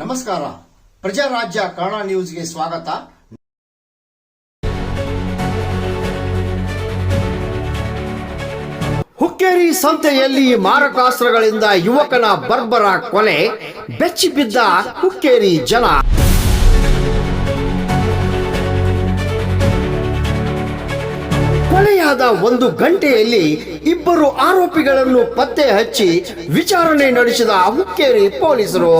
ನಮಸ್ಕಾರ. ಪ್ರಜಾರಾಜ್ಯ ಕನ್ನಡ ನ್ಯೂಸ್ಗೆ ಸ್ವಾಗತ. ಹುಕ್ಕೇರಿ ಸಂತೆಯಲ್ಲಿ ಮಾರಕಾಸ್ತ್ರಗಳಿಂದ ಯುವಕನ ಬರ್ಬರ ಕೊಲೆ ಬೆಚ್ಚಿಬಿದ್ದ ಹುಕ್ಕೇರಿ ಜನ. ಕೊಲೆಯಾದ ಒಂದು ಗಂಟೆಯಲ್ಲಿ ಇಬ್ಬರು ಆರೋಪಿಗಳನ್ನು ಪತ್ತೆ ಹಚ್ಚಿ ವಿಚಾರಣೆ ನಡೆಸಿದ ಹುಕ್ಕೇರಿ ಪೊಲೀಸರು.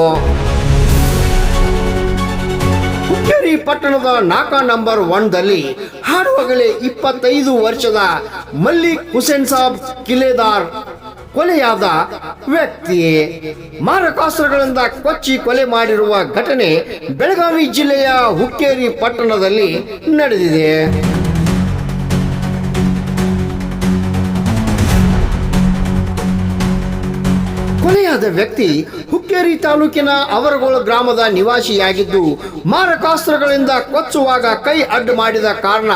ಹುಕ್ಕೇರಿ ಪಟ್ಟಣದ ನಾಕಾ ನಂಬರ್ ಒನ್ದಲ್ಲಿ ಹಾಡುವಾಗಲೇ ಇಪ್ಪತ್ತೈದು ವರ್ಷದ ಮಲ್ಲಿಕ್ ಹುಸೇನ್ ಸಾಬ್ ಕಿಲೇದಾರ್ ಕೊಲೆಯಾದ ವ್ಯಕ್ತಿ. ಮಾರಕಾಸ್ತ್ರಗಳಿಂದ ಕೊಚ್ಚಿ ಕೊಲೆ ಮಾಡಿರುವ ಘಟನೆ ಬೆಳಗಾವಿ ಜಿಲ್ಲೆಯ ಹುಕ್ಕೇರಿ ಪಟ್ಟಣದಲ್ಲಿ ನಡೆದಿದೆ. ಕೊಲೆಯಾದ ವ್ಯಕ್ತಿ ಹುಕ್ಕೇರಿ ತಾಲೂಕಿನ ಅವರಗೋಳ ಗ್ರಾಮದ ನಿವಾಸಿಯಾಗಿದ್ದು, ಮಾರಕಾಸ್ತ್ರಗಳಿಂದ ಕೊಚ್ಚುವಾಗ ಕೈ ಅಡ್ಡು ಮಾಡಿದ ಕಾರಣ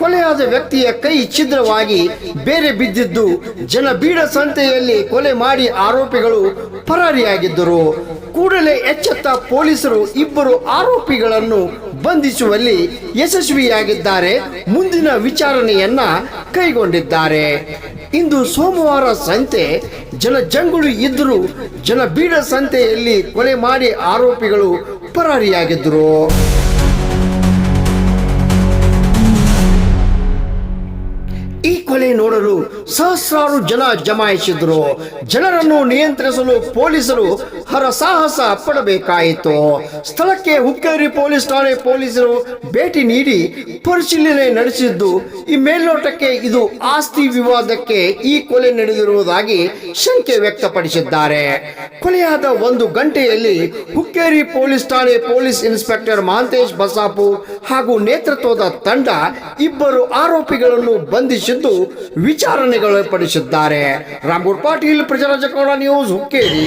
ಕೊಲೆಯಾದ ವ್ಯಕ್ತಿಯ ಕೈ ಛಿದ್ರವಾಗಿ ಬೇರೆ ಬಿದ್ದಿದ್ದು, ಜನಬೀಡ ಸಂತೆಯಲ್ಲಿ ಕೊಲೆ ಮಾಡಿ ಆರೋಪಿಗಳು ಪರಾರಿಯಾಗಿದ್ದರು. ಕೂಡಲೇ ಎಚ್ಚೆತ್ತ ಪೊಲೀಸರು ಇಬ್ಬರು ಆರೋಪಿಗಳನ್ನು ಬಂಧಿಸುವಲ್ಲಿ ಯಶಸ್ವಿಯಾಗಿದ್ದಾರೆ, ಮುಂದಿನ ವಿಚಾರಣೆಯನ್ನ ಕೈಗೊಂಡಿದ್ದಾರೆ. ಇಂದು ಸೋಮವಾರ ಸಂತೆ ಜನಜಂಗುಳಿ ಇದ್ದರೂ ಜನಬೀಡ ಸಂತೆಯಲ್ಲಿ ಕೊಲೆ ಮಾಡಿ ಆರೋಪಿಗಳು ಪರಾರಿಯಾಗಿದ್ದರು. ಈ ಕೊಲೆ ನೋಡಲು ಸಹಸ್ರಾರು ಜನ ಜಮಾಯಿಸಿದ್ರು. ಜನರನ್ನು ನಿಯಂತ್ರಿಸಲು ಪೊಲೀಸರು ಹರಸಾಹಸ ಪಡಬೇಕಾಯಿತು. ಸ್ಥಳಕ್ಕೆ ಹುಕ್ಕೇರಿ ಪೊಲೀಸ್ ಠಾಣೆ ಪೊಲೀಸರು ಭೇಟಿ ನೀಡಿ ಪರಿಶೀಲನೆ ನಡೆಸಿದ್ದು ಈ ಮೇಲ್ನೋಟಕ್ಕೆ ಇದು ಆಸ್ತಿ ವಿವಾದಕ್ಕೆ ಈ ಕೊಲೆ ನಡೆದಿರುವುದಾಗಿ ಶಂಕೆ ವ್ಯಕ್ತಪಡಿಸಿದ್ದಾರೆ. ಕೊಲೆಯಾದ ಒಂದು ಗಂಟೆಯಲ್ಲಿ ಹುಕ್ಕೇರಿ ಪೊಲೀಸ್ ಠಾಣೆ ಪೊಲೀಸ್ ಇನ್ಸ್ಪೆಕ್ಟರ್ ಮಹಾಂತೇಶ್ ಬಸಾಪು ಹಾಗೂ ನೇತೃತ್ವದ ತಂಡ ಇಬ್ಬರು ಆರೋಪಿಗಳನ್ನು ಬಂಧಿಸಿದ್ದು ವಿಚಾರಣೆಗೊಳಪಡಿಸಿದ್ದಾರೆ. Ramagoud Patil ಪ್ರಜಾರಾಜಕೌಡ news, Hukkeri.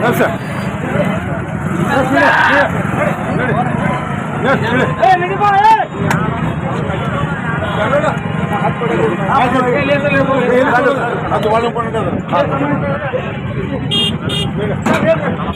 Yes, sir. Yes, sir. Yes, sir. Hey, let it go, hey! ಅದು ವಾಲಂಪಣ್ಣ